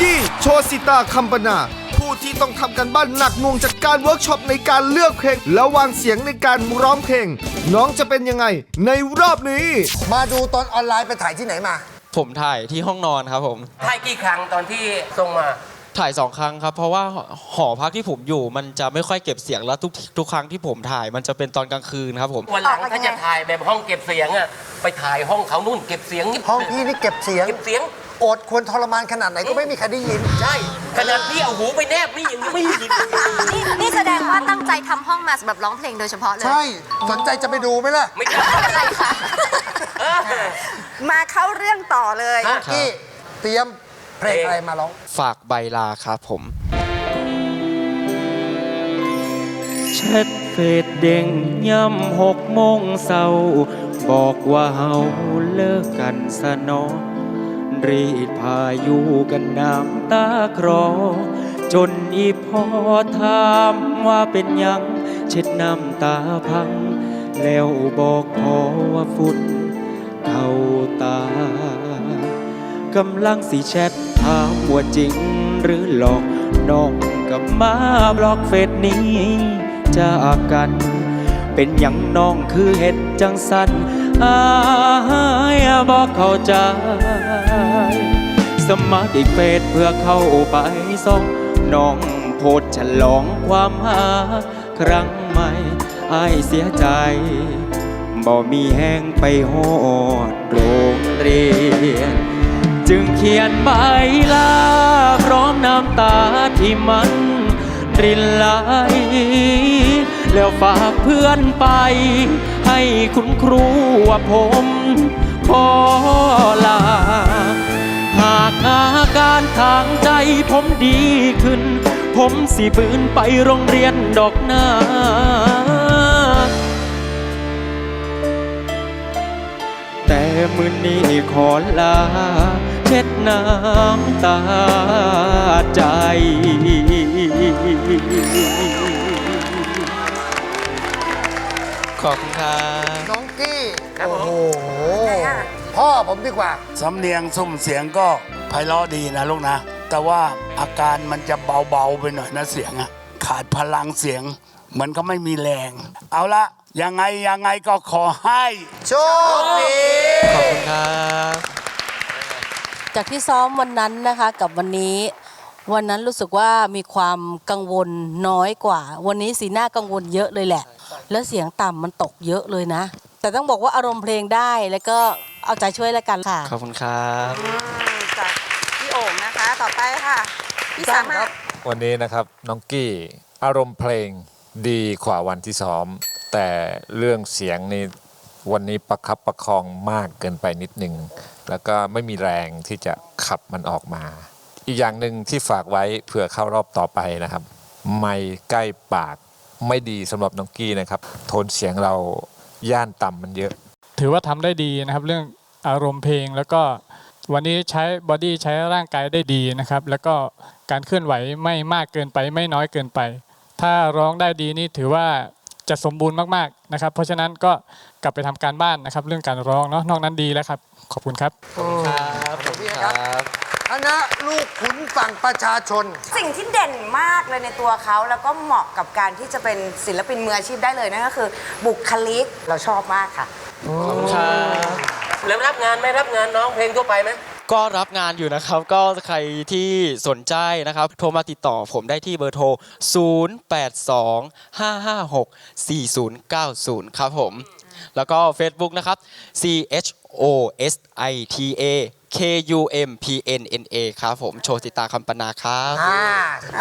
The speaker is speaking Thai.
กี้โชสิตาคัมปนา ผู้ที่ต้องทำกันบ้านหนักหน่วงจากการเวิร์กช็อปในการเลือกเพลง และวางเสียงในการร้องเพลง น้องจะเป็นยังไง ในรอบนี้ มาดูตอนออนไลน์ไปถ่ายที่ไหนมา ผมถ่ายที่ห้องนอนครับผม ถ่ายกี่ครั้งตอนที่ส่งมา ถ่ายสองครั้งครับ เพราะว่าหอพักที่ผมอยู่ มันจะไม่ค่อยเก็บเสียงแล้วทุกทุกครั้งที่ผมถ่าย มันจะเป็นตอนกลางคืนครับผม วันหลังออกมายัถ้างไงจะถ่ายแบบห้องเก็บเสียงอะไปถ่ายห้องเขานู่นเก็บเสียงห้องพี่นี่เก็บเสียงเก็บเสียงโอดควรทรมานขนาดไหนก็ไม่มีใครได้ยิน ใช่ขนาดพี่เอาหูไปแนบนี่ยังไม่ได้ยินนี่นี่แสดงว่าตั้งใจทำห้องมาสำหรับร้องเพลงโดยเฉพาะเลย ใช่ สนใจจะไปดูไหมล่ะ ไม่ใช่อะไรค่ะเออมาเข้าเรื่องต่อเลยฮะกี้เตรียม เพลงอะไรมาร้อง ฝากใบลาครับผมแชทเฟซเด้งย่ำหกโมงเศร้า บอกว่าเฮาเลิกกันซะเนอ รีดพาอยู่กันน้ำตาครอ จนอีพอถามว่าเป็นหยัง เช็ดน้ำตาพัง แล้วบอกพอว่าฝุ่นเข้าตา กำลังสิแชทถามว่าจริงหรือหลอกน้องกับมาบล็อกเฟซนี้จากกัน เป็นอย่างน้องคือเห็ดจังสันอายบอกเข้าใจ สมัครอีกเฟซเพื่อเข้าไปส่องน้องโพดฉลองความหา ครั้งใหม่อายเสียใจบ่มีแห้งไปหอดโรงเรียน จึงเขียนใบลาพร้อมน้ำตาที่มันรินไหลแล้วฝากเพื่อนไป ให้คุณครูว่าผมขอลา หากอาการทางใจผมดีขึ้น ผมสิบืนไปโรงเรียนดอกนาแต่มือนี้ขอลา เช็ดน้ำตาใจ ขอบคุณครับ น้องกี้ครับผมโอ้โหพ่อผมดีกว่า สำเนียงซุ้มเสียงก็ไพเราะดีนะลูกนะ แต่ว่าอาการมันจะเบาๆไปหน่อยนะเสียงอะขาดพลังเสียง เหมือนก็ไม่มีแรง เอาละยังไงยังไงก็ขอให้ โชคดี ขอบคุณครับ จากที่ซ้อมวันนั้นนะคะกับวันนี้ วันนั้นรู้สึกว่ามีความกังวลน้อยกว่า วันนี้สีหน้ากังวลเยอะเลยแหละ แล้วเสียงต่ำมันตกเยอะเลยนะ แต่ต้องบอกว่าอารมณ์เพลงได้แล้วก็เอาใจช่วยแล้วกันค่ะ ขอบคุณครับจากพี่โอ่งนะคะต่อไปค่ะพี่สามารถวันนี้นะครับน้องกี้อารมณ์เพลงดีกว่าวันที่ซ้อม แต่เรื่องเสียงนี่ วันนี้ประคับประคองมากเกินไปนิดนึง แล้วก็ไม่มีแรงที่จะขับมันออกมา อีกอย่างหนึ่งที่ฝากไว้เผื่อเข้ารอบต่อไปนะครับ ไม่ใกล้ปากไม่ดีสำหรับน้องกี้นะครับ โทนเสียงเราย่านต่ำมันเยอะ ถือว่าทำได้ดีนะครับ เรื่องอารมณ์เพลงแล้วก็วันนี้ใช้บอดี้ใช้ร่างกายได้ดีนะครับ แล้วก็การเคลื่อนไหวไม่มากเกินไปไม่น้อยเกินไป ถ้าร้องได้ดีนี่ถือว่า จะสมบูรณ์มากๆนะครับ เพราะฉะนั้นก็กลับไปทำการบ้านนะครับ เรื่องการร้องเนาะนอกนั้นดีแล้วครับ ขอบคุณครับครับขอบคุณครับคณะลูกขุนฝั่งประชาชน สิ่งที่เด่นมากเลยในตัวเขาแล้วก็เหมาะกับการที่จะเป็นศิลปินมืออาชีพได้เลยนั่นก็คือ บุคลิกเราชอบมากค่ะขอบคุณครับแล้วรับงานไหมรับงานน้องเพลงทั่วไปไหม ก็รับงานอยู่นะครับ ก็ใครที่สนใจนะครับ โทรมาติดต่อผมได้ที่เบอร์โทร 0825564090 ครับผม แล้วก็ Facebook นะครับ C H O S I T A K U M P N N A ครับผม โชติตาคำปนาครับ อ่า